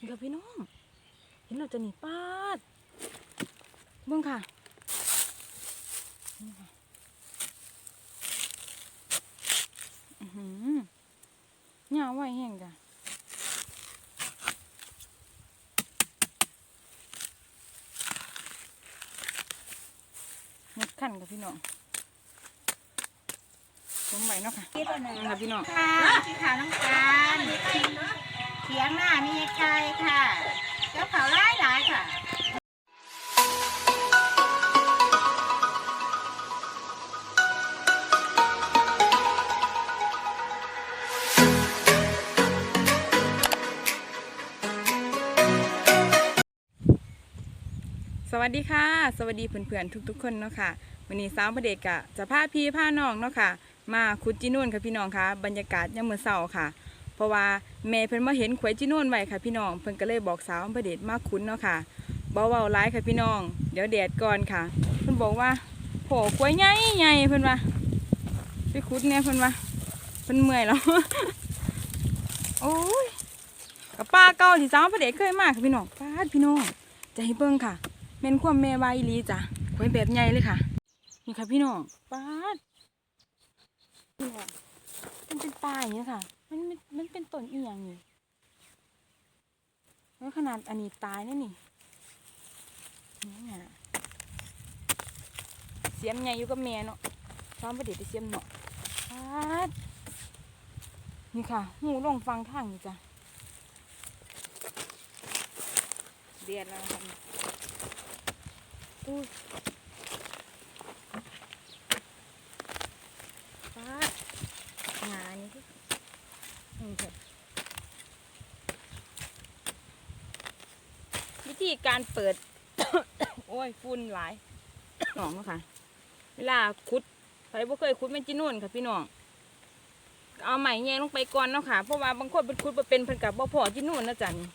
นี่ค่ะพี่น้อง เห็นเราจะหนีปาดเบิ่งค่ะนี่ค่ะอือหือหญ้าไว้แห้งจ้ะหมดขั้นค่ะพี่น้องผมไหวเนาะค่ะที่ตัวหนึ่งนี่ค่ะพี่น้องค่ะที่ขาวน้ำตาล เขียงหน้ามีไก่ค่ะเจ้าเขาวร้ายหลายค่ะสวัสดีค่ะ สวัสดีเพื่อนๆทุก ๆ คนเนาะค่ะวันนี้สาวประเดกกะจะพาพี่พาน้องเนาะค่ะ มาขุดจีนุ่นค่ะพี่น้องค่ะบรรยากาศยามมื้อเช้าค่ะ ราะว่าแม่เพิ่นมาเห็นขวยจีนุ่นไว้ค่ะพี่น้องเพิ่นก็เลยบอกสาวประเดกมาขุดเนาะค่ะบ่เว้าหลายค่ะพี่น้อง เดี๋ยวแดดก่อนค่ะเพิ่นบอกว่าโหขวยใหญ่ใหญ่เพิ่นว่าไปขุดเนี่ยเพิ่นว่าเพิ่นเมื่อยแล้วโอ้ยกับป้าเก่าที่สาวประเดกเคยมาค่ะพี่น้องป้าพี่น้องจะให้เบิ่งค่ะแม่นความแม่วาอีหลีจ้ะไว้แบบใหญ่เลยค่ะ นี่ค่ะพี่น้องป้าดนี่ค่ะมันเป็นปลาอย่างนี้ค่ะ มันมันมันเป็นต้นอียงนี่แล้วขนาดอันนี้ตายนะนี่นี่ไงเสียมใหญ่อยู่กับแม่เนาะซ้อมประเดี๋ยวไปเสียมเนาะปานี่ค่ะหูลงฟังทางนี่จ้ะเดียดแล้วค่ะอุ้ยป้าดงานนี่คือนี่เถอะวิ ธีการเปิด โอ้ยฝุ่นหลายหนองค่ะ เวลาคุดใครบ่เคยคุดแม่นจีนุ่นค่ะพี่น้องเอาใหม่แยงลงไปก่อนเนาะค่ะ เพราะว่าบางคนเป็นคุดเป็นเพิ่นกับบ่พอจีนุ่นนะจ๊ะนี่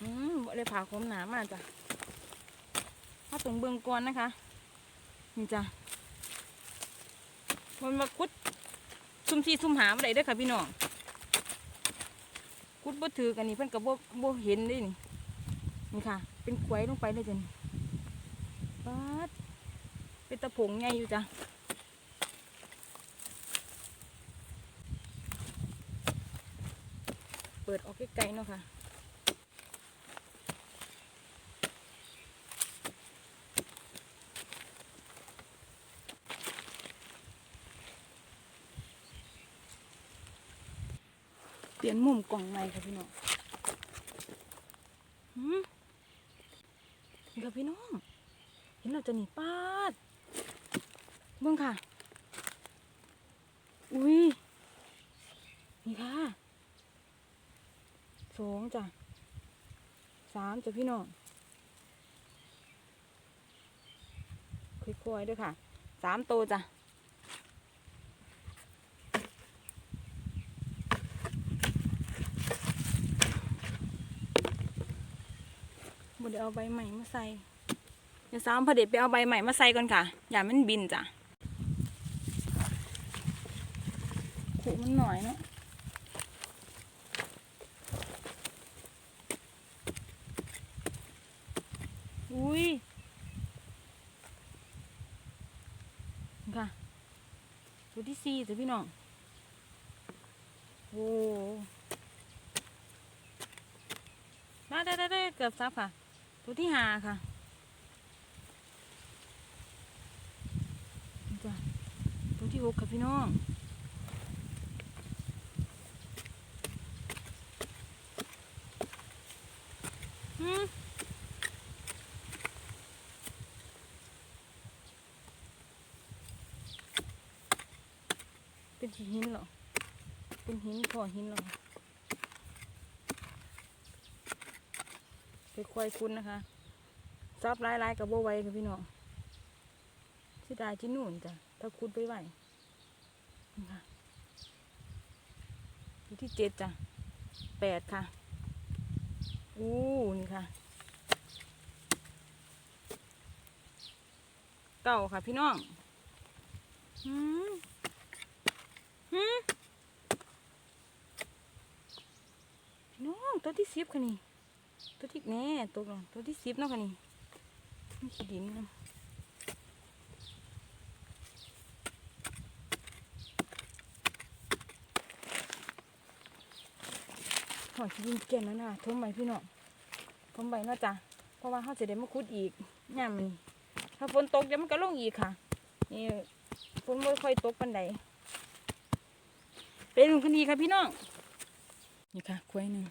อืมบ่ได้ผ่าคมหนามาจ้ะถ้าตรงเบืองก่อนนะคะนี่จ้ะมันมาคุดซุ่มซีซุ่มหาอะไรได้อค่ะพี่น้อง คุดบ่ถือกันนี่เพิ่นกับบ่บ่เห็นได้นี่นี่ค่ะ เป็นควายลงไปเลยจ้ะนี่ปาดเป็นตะผงไงอยู่จ้ะเปิดออกไกลๆเนาะค่ะ ลี่ยนมุมกล่องใหม่ค่ะพี่น้องหืมนี่ค่ะพี่น้อง เห็นเราจะหนีป้าดเบิ่งค่ะ อุ้ย นี่ค่ะสองจ้ะสามจ้ะพี่น้องค่อยๆด้วยค่ะ สามโตวจ้ะ ดี๋ยวเอาใบใหม่มาใส่ เดี๋ยวสามพอเด็ดไปเอาใบใหม่มาใส่ก่อนค่ะ อย่ามันบินจ้ะขู่มันหน่อยเนาะอุ้ยค่ะตัวที่สี่จ้ะพี่น้อง โอ้ได้ได้ได้ได้เกือบซับค่ะ ตัวที่ห้าค่ะจ้ะตัวที่หกค่ะพี่น้องหืมเป็นหินเหรอ เป็นหินพอหินเหรอ ค่อยคุ้นนะคะซับหลายๆกับโบไว้ค่ะพี่น้องสิได้ที่นู่นจ้ะถ้าคุดไปไหวนะคะอยู่ที่เจ็ดจ้ะแปดค่ะอู้นี่ค่ะเก่าค่ะพี่น้องหืมหืมตัวที่สิบค่ะนี่ ตัวที่แน่ตัวก่อนตัวที่สิบเนาะค่ะนี่นี่ขี้ดินนะหอยขี้ดินเก่งแล้วนะทุ่มใบพี่น้องทุ่มใบเนาะจ้ะเพราะว่าเขาจะได้มาขุดอีกย่ามมันถ้าฝนตกเดี๋ยวมันก็ลงอีกค่ะนี่ฝนไม่ค่อยตกปันใดเป็นคดีค่ะพี่น้องนี่ค่ะกล้วยหนึ่ง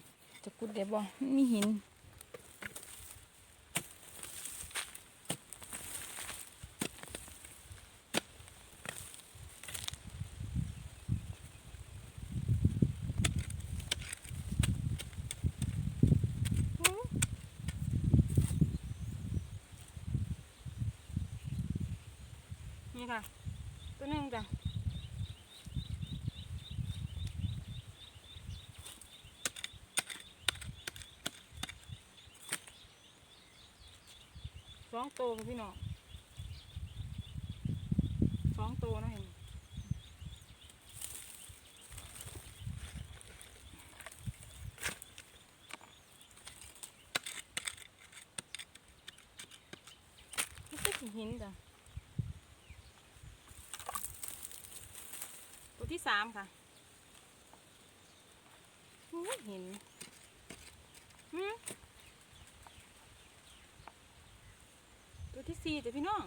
จะกุดเดี๋ยวบ่มีหินนี่ค่ะตัวนึงจ้ะ องโตค่ะพี่น้องสองตัวนะเห็นไม่ใช่หินจ้ะตัวที่สามค่ะโอ้ยเห็นหืมตัวที่ สี่จ้ะพี่น้อง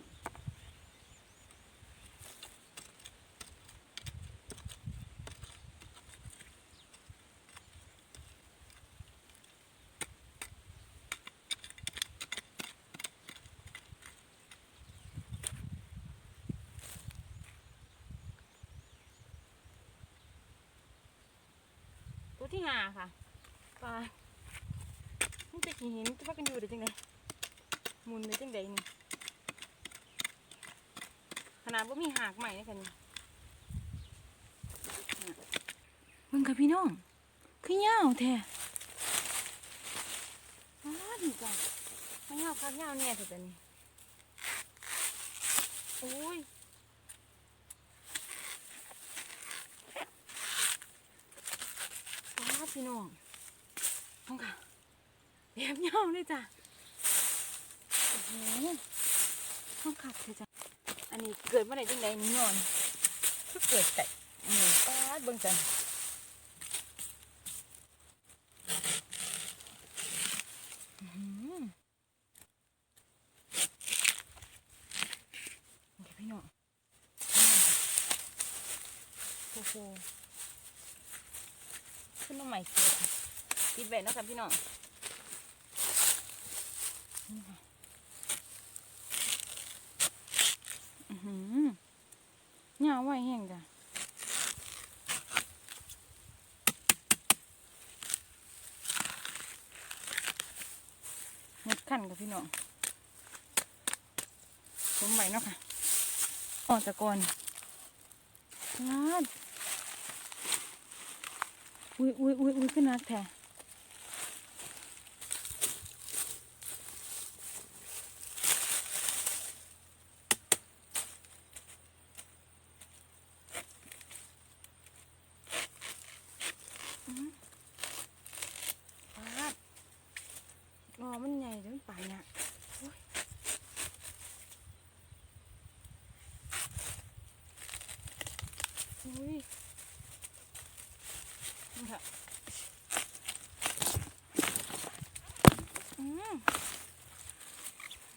ตัวที่หาค่ะปลามันจะกี่หินจะพักกันอยู่ได้จังไดมุนได้จังไดนี่ นาดว่ามีหากใหม่เลยค่ะนี่มึงค่ะพี่น้อง คือเงาวแท้อ้าวดีจ้ะมันเงาวคักเงาวแน่เถอะจ้ะนี่โอ้ยว้าพี่น้องน้องค่ะเรียบเงาเลยจ้ะโอ้โหน้องขับเลยจ้ะ อันนี้เกิดเมื่อไหร่จังใดนี่นอนก็เกิดแต่อันนี้ป้าเบิ่งจันอื้อหือโอเคพี่น้องโอ้โหขึ้นมาใหม่เสียปิดแบนนาะครับพี่น้องนี่ค่ะอือหือหญ้า ไหวแห้งจ้ะหมดขั้นกับพี่น้องผมไหวเนาะค่ะ ออกจากก่อนลาดอุ้ยอุ้ยอุ้ยอุ้ยขึ้นนักแท้อื้อปาดงอมันใหญ่จนป่านเนี่ยโอ้ย อุ้ยนี่ค่ะอืม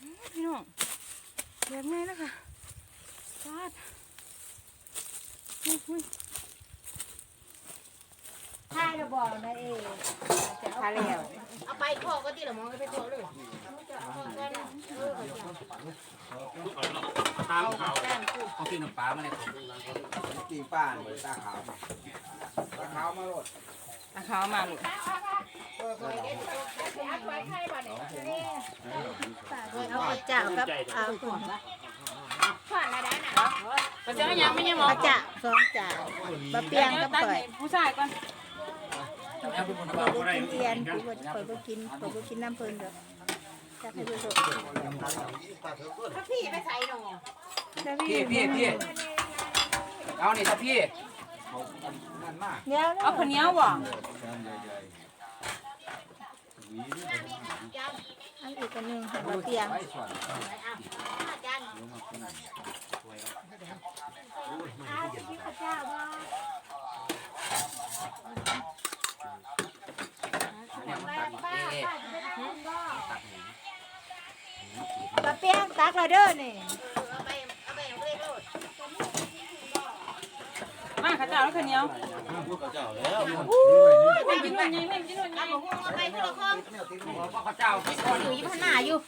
อืมพี่น้องแบบไงแล้วค่ะฟาดอุ้ยอุ้ยใช่ระบอกนะเอ๋จะเอาไปแล้วเอาไปขอก็ตีละมองไปขอเลยตามเขา เขากินน้ำปลามาเลยกินป้าเหมือนตาขาวตาขาวมาโลดตะขาวมาลูกเอาเจ้ากับเอาคุณไปเจอกันยังไม่ยังมอพระจ่าสองจ่าบะเปียงกับตั้งเปิดผู้ชายก่อนแล้วเป็นคนเปิบ้าไรกินเทียนเปิดเปิดบ่กินเปิดบ่กินน้ำเพลินเด้อจักให้ดูสดถ้าพี่ไปใส่หนอ แล้วพี่พี่พี่เอานี่ครับพี่นั่นมากเดี๋ยวเอาข้าวเหนียวบ่อีกคนนึงค่ะเตียงไว้ส่วนอาจารย์อ้าวพี่ข้าเจ้าว่าเนี่ยมันตัดเอ๊ะตัดหนึ่งปลาเปียงตักเราเด้อนี่ เอาไปเอาไปเอาไปโลด มา ข้าวเจ้าแล้วข้าวเหนียวเอาหมูเอาไปทีละคำเพราะข้าเจ้าที่คนอยู่ยี่ห้อหน้าอยู่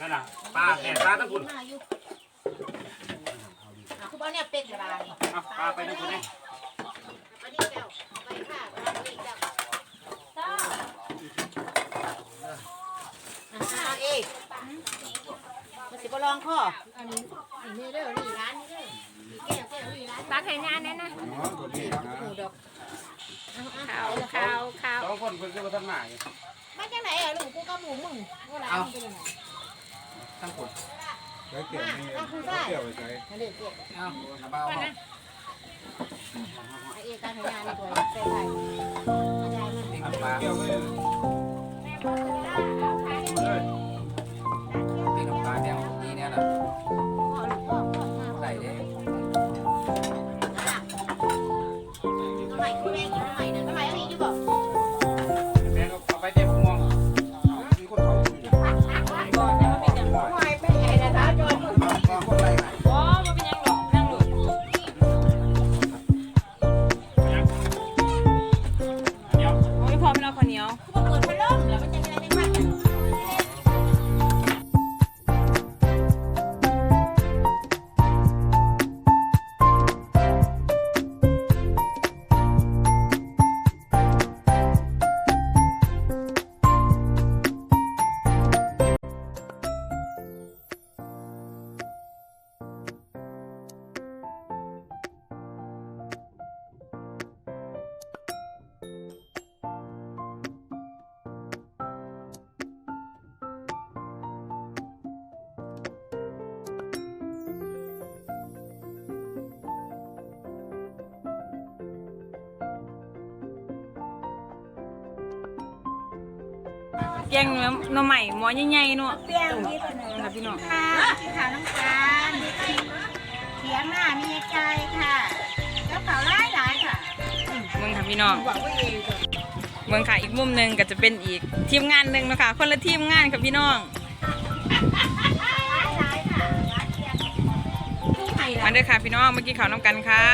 นั่นน่ะปลาแก่ปลาตะกุนคือบ้านเนี่ยเป็ดกระดานนี่เอาปลาไปตะกุนเลยอันนี้แล้าไปค่ะไปอีกแล้วอะเอาเอง สิบลองข้ออันนี้อันนี้เด้อนี่ร้านนี้เด้อมีแก้วแก้วนี่ร้านตักให้งานแน่นะหมูดอกเอาเอาข้าวข้าวข้าวสองคนเพิ่งจะมาทำหน้าอยู่มาจากไหนอะลูกกูกับหมูมึงว่าร้านมึงเป็นยังไงทั้งคนมาเอาคุณได้มาเด็กเด็กเอาน้ำเบาเอาไอเอการทำงานนี่ตัวใส่ไข่อาจารย์มันเองปลาเอง ข้าวเหนียว แกงเนื้อหน่อใหม่หม้อใหญ่ๆเนาะเปียงนี่ตัวนึงค่ะพี่น้องค่ะที่ขาวน้ำตาลเถียงหน้ามีไก่ค่ะเจ้าเขาหลายหลายค่ะเมืองค่ะพี่น้องบอกว่าเองจ้ะเมืองค่ะอีกมุมหนึ่งก็จะเป็นอีกทีมงานหนึ่งเนาะคะคนละทีมงานค่ะพี่น้องหลายหลายค่ะหลายเตียงผู้ใหม่มาเด้อค่ะพี่น้องเมื่อกี้ข่าวน้ำกันค่ะ